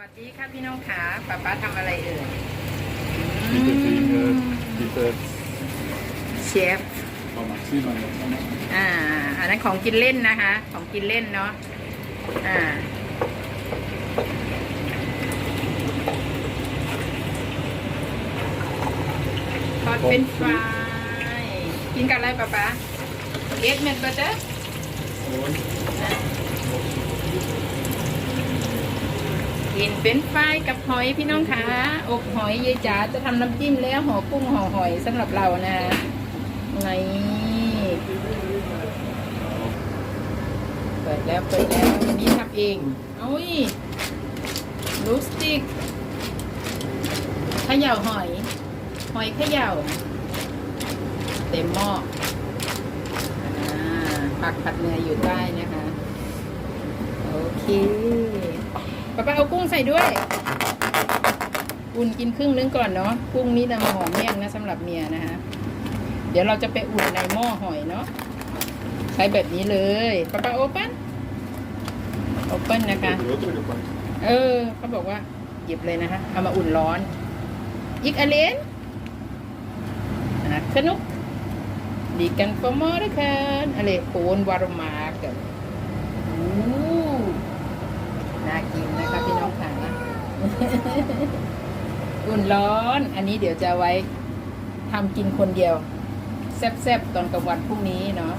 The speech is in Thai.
วัสดีค่ะพี่น้องขาป้าป้าทำอะไรเอ่ย Lite finger, lite เชฟ vad Maxima gör. อ่า อันนั้นของกินเล่นนะคะ ของกินเล่นเนาะ อ่า ทอดเป็นฟรายกินกับอะไรป้าป้าเอสเมนเบอร์เตอร์ กินเป็นไฟรายกับหอยพี่น้องคะอกหอยยายจ๋าจะทำน้ำจิ้มแล้วห่อกุ้งห่อหอยสำหรับเรานะไงเปิดแล้วเปิดแล้ววันนี้ทำเองอุ้ยลูสติกขย่าหอย หอยขย่าเต็มหม้ออ่าผักผัดเนื้ออยู่ใต้นะคะ โอเค ป้าป้าเอากุ้งใส่ด้วย อุ่นกินครึ่งนึงก่อนเนาะกุ้งนี่นะหอมเมี่ยงนะสำหรับเมียนะคะเดี๋ยวเราจะไปอุ่นในหม้อหอยเนาะใช้แบบนี้เลยป้าป้าโอเปนโอเปนนะคะ Låter det gott? เออเขาบอกว่าหยิบเลยนะคะเอามาอุ่นร้อนยิกอเลนอะสนุกดีกันฟอร์มอร์ด้วยกันอะไรโคนวารมากับอู้น่ากินนะคะพี่น้องค่ะ อุ่นร้อน อันนี้เดี๋ยวจะไว้ทำกินคนเดียว แซ่บๆ ตอนกลางวันพรุ่งนี้เนาะ